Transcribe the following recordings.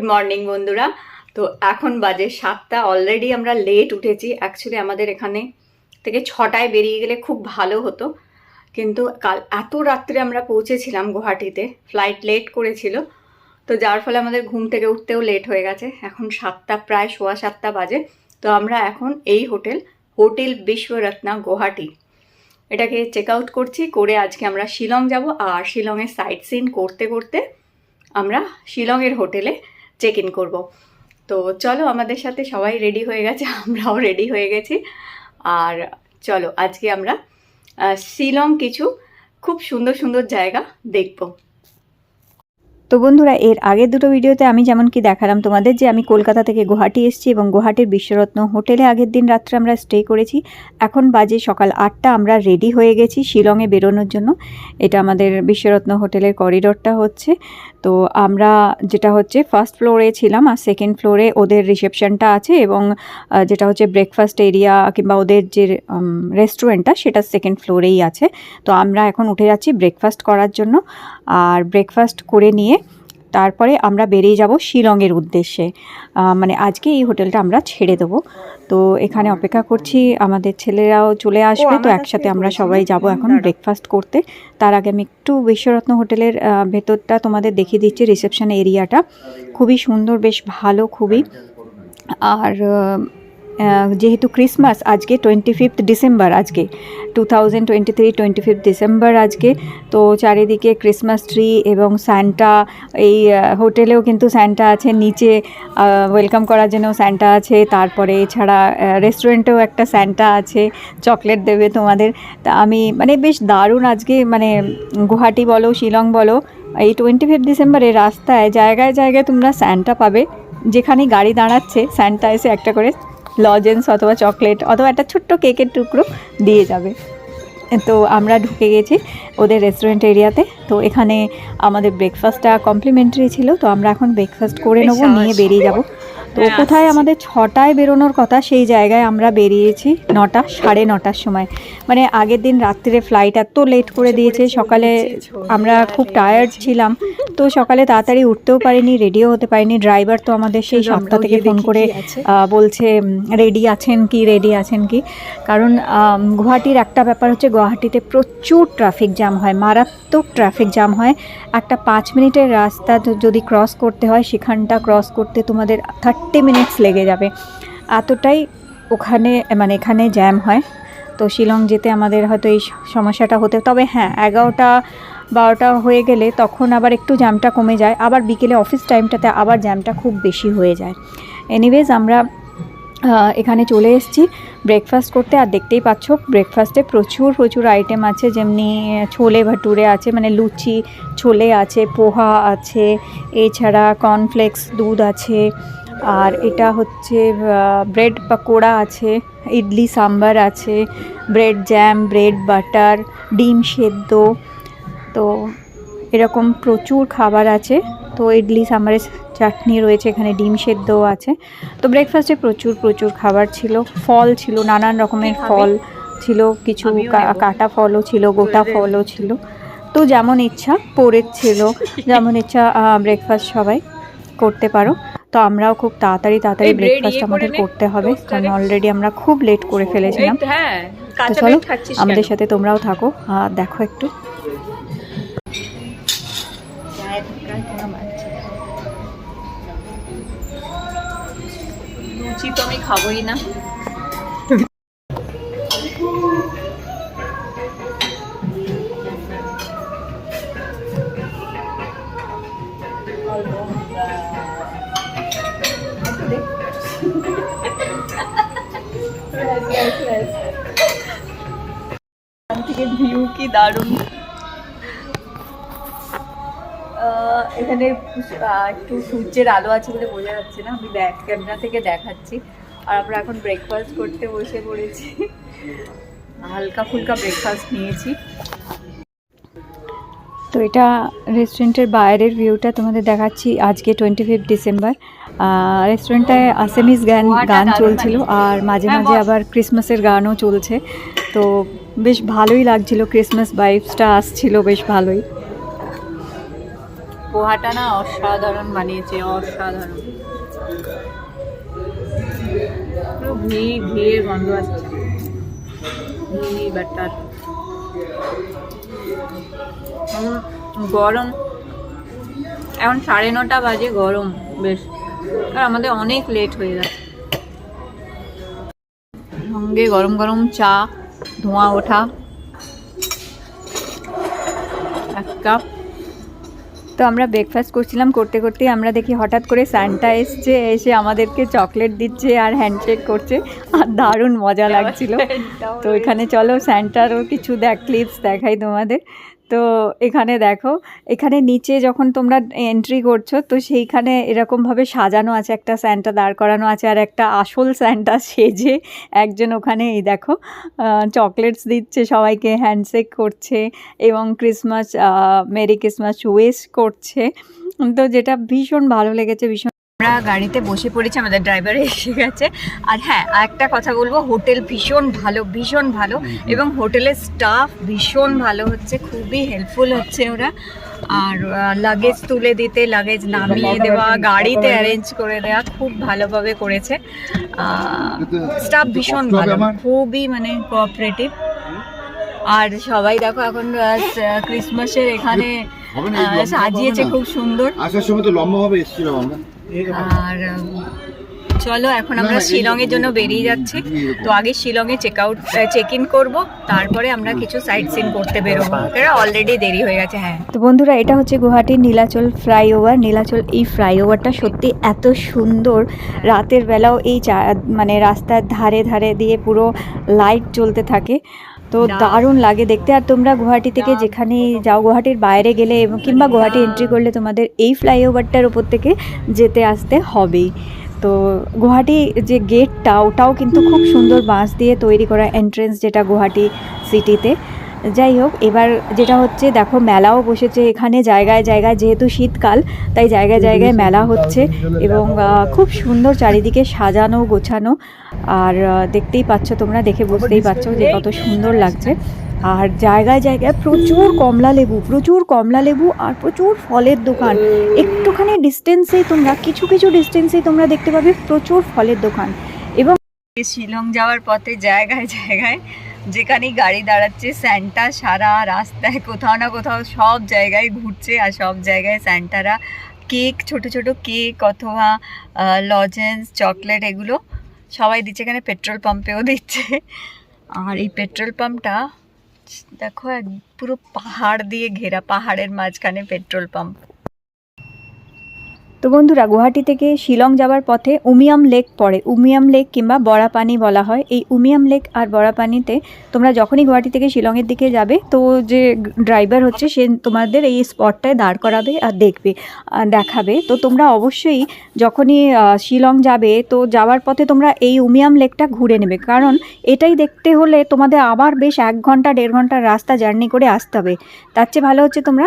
Good morning বন্ধুরা। তো এখন বাজে সাতটা। অলরেডি আমরা লেট উঠেছি। অ্যাকচুয়ালি আমাদের এখানে থেকে ছটায় বেরিয়ে গেলে খুব ভালো হতো। কিন্তু কাল এত রাত্রে আমরা পৌঁছেছিলাম গুয়াহাটিতে। ফ্লাইট লেট করেছিল। তো যার ফলে আমাদের ঘুম থেকে উঠতেও লেট হয়ে গেছে। এখন সাতটা, প্রায় সোয়া সাতটা বাজে। তো আমরা এখন এই হোটেল হোটেল বিশ্বরত্না, গুয়াহাটি। এটাকে চেক আউট করছি। করে আজকে আমরা শিলং যাব। আর শিলংয়ের সাইট সিন করতে করতে আমরা শিলংয়ের হোটেলে চেক ইন করব। তো চলো আমাদের সাথে সবাই রেডি হয়ে গেছে, আমরাও রেডি হয়ে গেছি। আর চলো আজকে আমরা শিলং কিছু খুব সুন্দর সুন্দর জায়গা দেখব। তো বন্ধুরা, এর আগের দুটো ভিডিওতে আমি যেমন কি দেখালাম তোমাদের যে আমি কলকাতা থেকে গুয়াহাটি এসেছি এবং গুয়াহাটির বিশ্বরত্ন হোটেলে আগের দিন রাত্রে আমরা স্টে করেছি। এখন বাজে সকাল আটটা, আমরা রেডি হয়ে গেছি শিলংয়ে বেরোনোর জন্য। এটা আমাদের বিশ্বরত্ন হোটেলের করিডোরটা হচ্ছে। তো আমরা যেটা হচ্ছে ফার্স্ট ফ্লোরে ছিলাম আর সেকেন্ড ফ্লোরে ওদের রিসেপশনটা আছে এবং যেটা হচ্ছে ব্রেকফাস্ট এরিয়া কিংবা ওদের যে রেস্টুরেন্টটা সেটা সেকেন্ড ফ্লোরেই আছে। তো আমরা এখন উঠে যাচ্ছি ব্রেকফাস্ট করার জন্য। আর ব্রেকফাস্ট করে নিয়ে তারপরে আমরা বেরিয়ে যাব শিলংয়ের উদ্দেশ্যে। মানে আজকে এই হোটেলটা আমরা ছেড়ে দেবো। তো এখানে অপেক্ষা করছি, আমাদের ছেলেরাও চলে আসবে, তো একসাথে আমরা সবাই যাব এখন ব্রেকফাস্ট করতে। তার আগে আমি একটু বিশ্বরত্ন হোটেলের ভেতরটা তোমাদের দেখিয়ে দিচ্ছি রিসেপশন এরিয়াটা। খুবই সুন্দর, বেশ ভালো, খুবই। আর যেহেতু ক্রিসমাস আজকে টোয়েন্টি ফিফথ ডিসেম্বর আজকে। Two thousand twenty three twenty fifth December আজকে। তো চারিদিকে ক্রিসমাস ট্রি এবং স্যান্টা এই হোটেলেও কিন্তু স্যান্টা আছে। নিচে ওয়েলকাম করার জন্য স্যান্টা আছে। তারপরে এছাড়া রেস্টুরেন্টেও একটা স্যান্টা আছে। চকলেট দেবে তোমাদের। তা আমি মানে বেশ দারুণ আজকে মানে গুয়াহাটি বলো, শিলং বলো, এই টোয়েন্টি ফিফথ ডিসেম্বরে রাস্তায়, জায়গায় জায়গায় তোমরা স্যান্টা পাবে। যেখানে গাড়ি দাঁড়াচ্ছে স্যান্টা এসে একটা করে লজেন্স অথবা চকলেট অথবা একটা ছোট্ট কেকের টুকরো দিয়ে যাবে। তো আমরা ঢুকে গেছি ওদের রেস্টুরেন্ট এরিয়াতে তো। এখানে আমাদের ব্রেকফাস্টটা কমপ্লিমেন্টারি ছিল তো আমরা এখন ব্রেকফাস্ট করে নেব নিয়ে বেরিয়ে যাব। তো হ্যাঁ, কোথায় আমাদের ছটায় বেরোনোর কথা সেই জায়গায় আমরা বেরিয়েছি নটা সাড়ে নটার সময়। মানে আগের দিন রাত্রে ফ্লাইট এত লেট করে দিয়েছে সকালে আমরা খুব টায়ার্ড ছিলাম। তো সকালে তাড়াতাড়ি উঠতেও পারিনি রেডিও হতে পারিনি। ড্রাইভার তো আমাদের সেই সপ্তাহ থেকে ফোন করে বলছে রেডি আছেন কি রেডি আছেন কি? কারণ গুয়াহাটির একটা ব্যাপার হচ্ছে গুয়াহাটিতে প্রচুর ট্রাফিক জ্যাম হয়, মারাত্মক ট্রাফিক জ্যাম হয়। একটা পাঁচ মিনিটের রাস্তা যদি ক্রস করতে হয়, সেখানটা ক্রস করতে তোমাদের থার্টি মিনিটস লেগে যাবে। এতটাই ওখানে মানে এখানে জ্যাম হয়। তো শিলং যেতে আমাদের হয়তো এই সমস্যাটা হতে, তবে হ্যাঁ এগারোটা, বারোটা হয়ে গেলে তখন আবার একটু জ্যামটা কমে যায়। আবার বিকেলে অফিস টাইমটাতে আবার জ্যামটা খুব বেশি হয়ে যায়। এনিওয়েজ আমরা এখানে চলে এসেছি। ব্রেকফাস্ট করতে, আর দেখতেই পাচ্ছ ব্রেকফাস্টে প্রচুর প্রচুর আইটেম আছে। যেমনি ছোলে ভাটুরে আছে মানে লুচি, ছোলে আছে, পোহা আছে, এছাড়া কর্নফ্লেক্স দুধ আছে। আর এটা হচ্ছে ব্রেড পকোড়া আছে, ইডলি, সাম্বার আছে ব্রেড জ্যাম ব্রেড বাটার ডিম সেদ্ধ। তো এরকম প্রচুর খাবার আছে। তো ইডলি সাম্বারের চাটনি রয়েছে এখানে ডিম সেদ্ধও আছে। তো ব্রেকফাস্টে প্রচুর প্রচুর খাবার ছিল। ফল ছিল নানান রকমের ফল ছিল কিছু কাটা ফলও ছিল গোটা ফলও ছিল। তো যেমন ইচ্ছা পরের ছিল। যেমন ইচ্ছা ব্রেকফাস্ট সবাই করতে পারো। তো আমরাও খুব তাড়াতাড়ি তাড়াতাড়ি ব্রেকফাস্ট ইয়ে আমাদের করতে হবে। কারণ অলরেডি আমরা খুব লেট করে ফেলেছিলাম। হ্যাঁ তো চলো আমাদের সাথে তোমরাও থাকো। দেখো একটু। লুচি তো আমি খাবোই না। থেকে ভিউ কি দারুণ। এখানে একটু সূর্যের আলো আছে বলে বোঝা যাচ্ছে না। আমি ব্যাক ক্যামেরা থেকে দেখাচ্ছি। আর আমরা এখন ব্রেকফাস্ট করতে বসে পড়েছি। হালকা ফুলকা ব্রেকফাস্ট নিয়েছি। তো এটা রেস্টুরেন্টের বাইরের ভিউটা তোমাদের দেখাচ্ছি। আজকে টোয়েন্টি ফিফথ ডিসেম্বর রেস্টুরেন্টটায় আসামিস গান গান চলছিল। আর মাঝে হ্যাঁ, মাঝে আবার ক্রিসমাসের গানও চলছে। তো বেশ ভালোই লাগছিল। ক্রিসমাস ভাইবসটা আসছিল বেশ ভালোই। পোহাটা না অসাধারণ বানিয়েছে, অসাধারণ। পুরো ঘি ঘিয়ের গন্ধ আসছে। ঘি বাটার গরম। এখন সাড়ে নটা বাজে, গরম, বেশ। আর আমাদের অনেক লেট হয়ে যাচ্ছে সঙ্গে গরম গরম চা, ধোঁয়া ওঠা। এক কাপ তো আমরা ব্রেকফাস্ট করছিলাম করতে করতে আমরা দেখি হঠাৎ করে সান্টা এসছে এসে আমাদেরকে চকলেট দিচ্ছে আর হ্যান্ডশেক করছে। আর দারুণ মজা লাগছিল। তো এখানে চলো স্যান্টারও কিছু দেখ ক্লিপস দেখাই তোমাদের। তো এখানে দেখো, এখানে নিচে যখন তোমরা এন্ট্রি করছ, তো সেইখানে এরকমভাবে সাজানো আছে, একটা স্যান্টা দাঁড় করানো আছে আর একটা আসল স্যান্টা সেজে একজন ওখানে এই দেখো চকলেটস দিচ্ছে সবাইকে হ্যান্ডশেক করছে এবং ক্রিসমাস মেরি ক্রিসমাস উইশ করছে। তো যেটা ভীষণ ভালো লেগেছে, ভীষণ আমরা গাড়িতে বসে পড়েছি আমাদের ড্রাইভার এসে গেছে। আর হ্যাঁ একটা কথা বলব হোটেল ভীষণ ভালো ভীষণ ভালো এবং হোটেলের স্টাফ ভীষণ ভালো হচ্ছে খুবই হেল্পফুল হচ্ছে ওরা। আর লাগেজ তুলে দিতে লাগেজ নামিয়ে দেওয়া গাড়িতে অ্যারেঞ্জ করে দেওয়া খুব ভালোভাবে করেছে। স্টাফ ভীষণ ভালো খুবই মানে কোঅপারেটিভ আর সবাই দেখো এখন ক্রিসমাসের এখানে হবে লম্বা হবে সাজিয়েছে খুব সুন্দর। আসার সময় তো লম্বাভাবে এসেছিলাম আমরা। আর চলো এখন আমরা শিলংয়ের জন্য বেরিয়ে যাচ্ছি। তো আগে শিলংয়ে চেক আউট চেক ইন করব তারপরে আমরা কিছু সাইট সিন করতে বেরোবো। এটা অলরেডি দেরি হয়ে গেছে হ্যাঁ। তো বন্ধুরা এটা হচ্ছে গুয়াহাটির নীলাচল ফ্লাইওভার। নীলাচল এই ফ্লাইওভারটা সত্যি এত সুন্দর। রাতের বেলাও এই চা- মানে রাস্তার ধারে ধারে দিয়ে পুরো লাইট জ্বলতে থাকে। তো দারুণ লাগে দেখতে। আর তোমরা গুয়াহাটি থেকে। যেখানে যাও গুয়াহাটির বাইরে গেলে এবং কিংবা গুয়াহাটি এন্ট্রি করলে তোমাদের এই ফ্লাইওভারটার উপর থেকে যেতে আসতে হবেই। তো গুয়াহাটি যে গেটটা ওটাও কিন্তু খুব সুন্দর বাঁশ দিয়ে তৈরি করা এন্ট্রেন্স যেটা গুয়াহাটি সিটিতে যাই হোক এবার যেটা হচ্ছে দেখো মেলাও বসেছে এখানে জায়গায় জায়গায় যেহেতু শীতকাল তাই জায়গায় জায়গায় মেলা হচ্ছে এবং খুব সুন্দর চারিদিকে সাজানো গোছানো আর দেখতেই পাচ্ছ তোমরা দেখে বুঝতেই পারছ যে কত সুন্দর লাগছে। আর জায়গায় জায়গায় প্রচুর কমলা লেবু প্রচুর কমলা লেবু আর প্রচুর ফলের দোকান। একটুখানি ডিস্টেন্সেই তোমরা কিছু কিছু ডিস্টেন্সেই তোমরা দেখতে পাবে প্রচুর ফলের দোকান। এবং শিলং যাওয়ার পথে জায়গায় জায়গায় যেখানেই গাড়ি দাঁড়াচ্ছে স্যান্টা সারা রাস্তায় কোথাও না কোথাও সব জায়গায় ঘুরছে আর সব জায়গায় স্যান্টারা কেক, ছোট ছোট কেক অথবা লজেন্স চকলেট এগুলো সবাই দিচ্ছে। এখানে পেট্রোল পাম্পেও দিচ্ছে। আর এই পেট্রোল পাম্পটা দেখো এক, পুরো পাহাড় দিয়ে ঘেরা, পাহাড়ের মাঝখানে পেট্রোল পাম্প তো বন্ধুরা, গুয়াহাটি থেকে শিলং যাওয়ার পথে উমিয়াম লেক পড়ে। উমিয়াম লেক কিংবা বড়াপানি বলা হয়। এই উমিয়াম লেক আর বড়াপানিতে তোমরা যখনই গুয়াহাটি থেকে শিলংয়ের দিকে যাবে, তো যে ড্রাইভার হচ্ছে সে তোমাদের এই স্পটটায় দাঁড় করাবে আর দেখবে দেখাবে। তো তোমরা অবশ্যই যখনই শিলং যাবে, তো যাওয়ার পথে তোমরা এই উমিয়াম লেকটা ঘুরে নেবে। কারণ এটাই দেখতে হলে তোমাদের আবার বেশ এক ঘণ্টা, দেড় ঘণ্টার রাস্তা জার্নি করে আসতে হবে। তার চেয়ে ভালো হচ্ছে তোমরা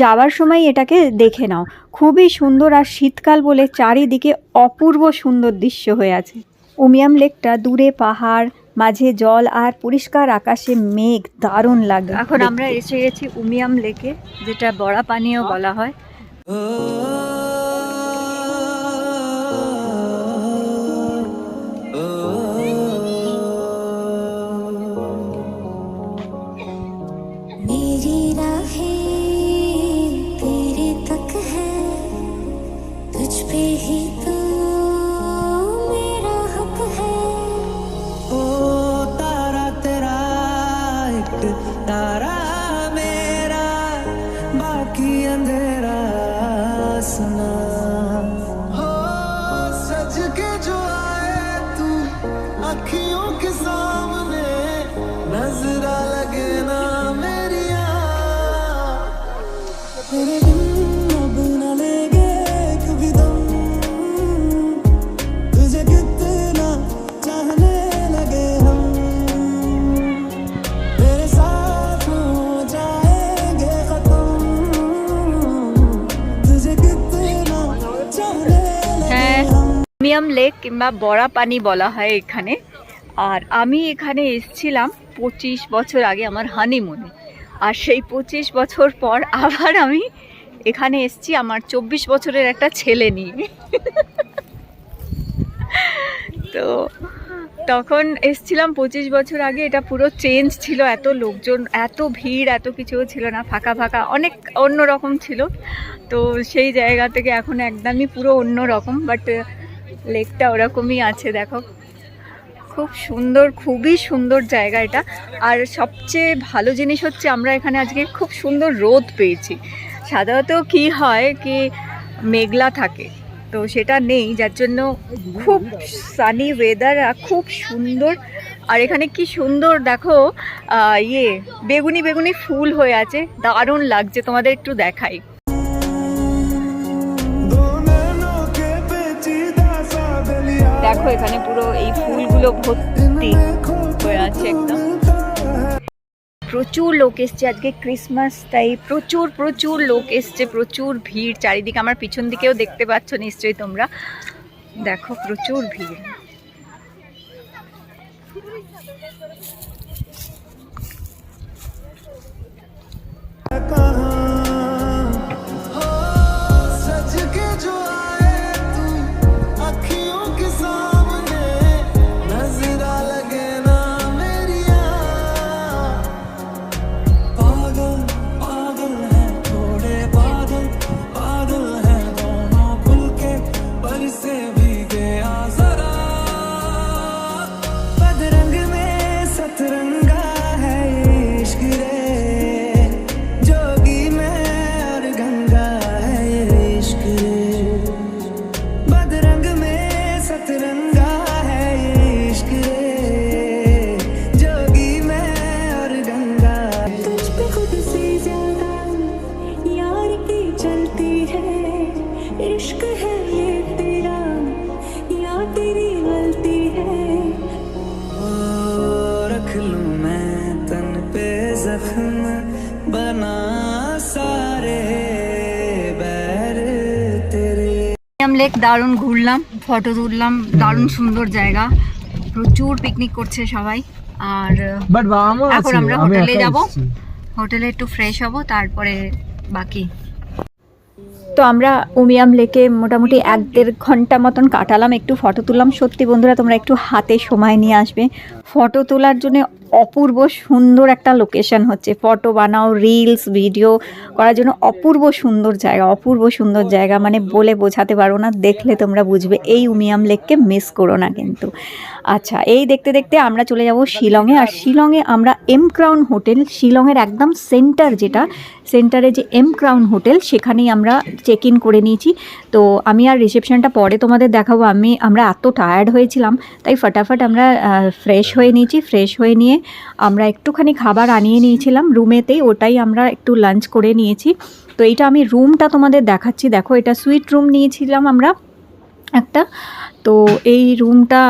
যাওয়ার সময় এটাকে দেখে নাও। খুবই সুন্দর আর শীতকাল বলে চারিদিকে অপূর্ব সুন্দর দৃশ্য হয়ে আছে। উমিয়াম লেকটা দূরে পাহাড় মাঝে জল আর পরিষ্কার আকাশে মেঘ দারুণ লাগে। এখন আমরা এসে গেছি উমিয়াম লেকে যেটা বড়া পানীয় বলা হয়। কিংবা বড়া পানি বলা হয় এখানে। আর আমি এখানে এসেছিলাম পঁচিশ বছর আগে আমার হানিমুনে আর সেই পঁচিশ বছর পর আবার আমি এখানে এসছি আমার চব্বিশ বছরের একটা ছেলে নিয়ে। তো তখন এসছিলাম পঁচিশ বছর আগে, এটা পুরো চেঞ্জ ছিল, এত লোকজন, এত ভিড়, এত কিছু ছিল না, ফাঁকা ফাঁকা, অনেক অন্য রকম ছিল। তো সেই জায়গা থেকে এখন একদমই পুরো অন্য রকম বাট লেকটা ওরকমই আছে, দেখো। খুব সুন্দর, খুবই সুন্দর জায়গা এটা। আর সবচেয়ে ভালো জিনিস হচ্ছে আমরা এখানে আজকে খুব সুন্দর রোদ পেয়েছি। সাধারণত কি হয় কি মেঘলা থাকে, তো সেটা নেই, যার জন্য খুব সানি ওয়েদার আর খুব সুন্দর। আর এখানে কি সুন্দর, দেখো ইয়ে বেগুনি বেগুনি ফুল হয়ে আছে। দারুণ লাগছে, তোমাদের একটু দেখাই। এখানে পুরো এই ফুলগুলো ভর্তি হয়ে আছে একদম। প্রচুর লোক এসছে আজকে ক্রিসমাস, তাই প্রচুর প্রচুর লোক এসছে, প্রচুর ভিড়। চারিদিকে আমার পিছন দিকেও দেখতে পাচ্ছ নিশ্চয়ই তোমরা। দেখো, প্রচুর ভিড়। লেক দারুণ ঘুরলাম ফটো তুললাম দারুণ সুন্দর জায়গা। প্রচুর পিকনিক করছে সবাই। আর এখন আমরা হোটেলে যাব। হোটেলে একটু ফ্রেশ হব তারপরে বাকি। তো আমরা উমিয়াম লেকে মোটামুটি এক দেড় ঘণ্টা মতন কাটালাম একটু ফটো তুললাম। সত্যি বন্ধুরা তোমরা একটু হাতে সময় নিয়ে আসবে। ফটো তোলার জন্য অপূর্ব সুন্দর একটা লোকেশন হচ্ছে। ফটো বানাও রিলস ভিডিও করার জন্য অপূর্ব সুন্দর জায়গা, অপূর্ব সুন্দর জায়গা। মানে বলে বোঝাতে পারো না, দেখলে তোমরা বুঝবে। এই উমিয়াম লেককে মিস করো না কিন্তু। আচ্ছা এই দেখতে দেখতে আমরা চলে যাব শিলংয়ে। আর শিলংয়ে আমরা এম ক্রাউন হোটেল শিলংয়ের একদম সেন্টার যেটা সেন্টারে যে এম ক্রাউন হোটেল সেখানেই আমরা চেক ইন করে নিয়েছি। তো আমি আর রিসেপশনটা পরে তোমাদের দেখাবো। আমি, আমরা এত টায়ার্ড হয়েছিলাম, তাই ফটাফট আমরা ফ্রেশ হয়ে নিয়েছি। ফ্রেশ হয়ে নিয়ে আমরা একটুখানি খাবার আনিয়ে নিয়েছিলাম রুমেতেই, ওটাই আমরা একটু লাঞ্চ করে নিয়েছি। তো এইটা আমি রুমটা তোমাদের দেখাচ্ছি। দেখো, এটা সুইট রুম নিয়েছিলাম আমরা একটা। তো এই রুমটা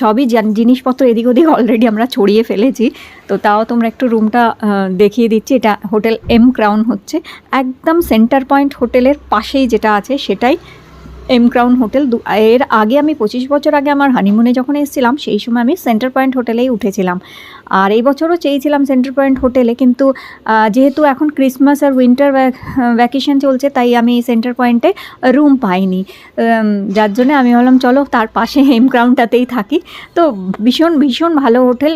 সবই জিনিসপত্র এদিক ওদিক অলরেডি আমরা ছড়িয়ে ফেলেছি। তো তাও তোমরা একটু রুমটা দেখিয়ে দিচ্ছি। এটা হোটেল এম ক্রাউন হচ্ছে। একদম সেন্টার পয়েন্ট হোটেলের পাশেই যেটা আছে সেটাই এম ক্রাউন হোটেল এর আগে আমি পঁচিশ বছর আগে আমার হানিমুনে যখন এসেছিলাম, সেই সময় আমি সেন্টার পয়েন্ট হোটেলেই উঠেছিলাম। আর এই বছরও চেয়েছিলাম সেন্টার পয়েন্ট হোটেলে কিন্তু যেহেতু এখন ক্রিসমাস আর উইন্টার ভ্যাকেশন চলছে, তাই আমি সেন্টার পয়েন্টে রুম পাইনি। যার জন্য আমি ভাবলাম, চলো তার পাশে হেম ক্রাউনটাতেই থাকি। তো ভীষণ ভীষণ ভালো হোটেল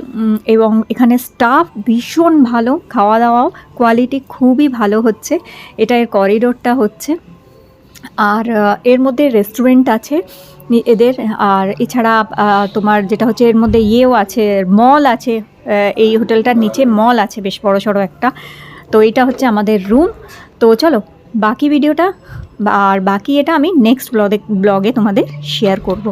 এবং এখানে স্টাফ ভীষণ ভালো খাওয়া দাওয়াও কোয়ালিটি খুবই ভালো হচ্ছে। এটা এর করিডোরটা হচ্ছে। আর এর মধ্যে রেস্টুরেন্ট আছে এদের, আর এছাড়া তোমার যেটা হচ্ছে এর মধ্যে ইয়েও আছে মল আছে এই হোটেলটার নিচে মল আছে, বেশ বড় সড়ো একটা। তো এটা হচ্ছে আমাদের রুম তো চলো, বাকি ভিডিওটা আর বাকি এটা আমি নেক্সট ব্লগে ব্লগে তোমাদের শেয়ার করব।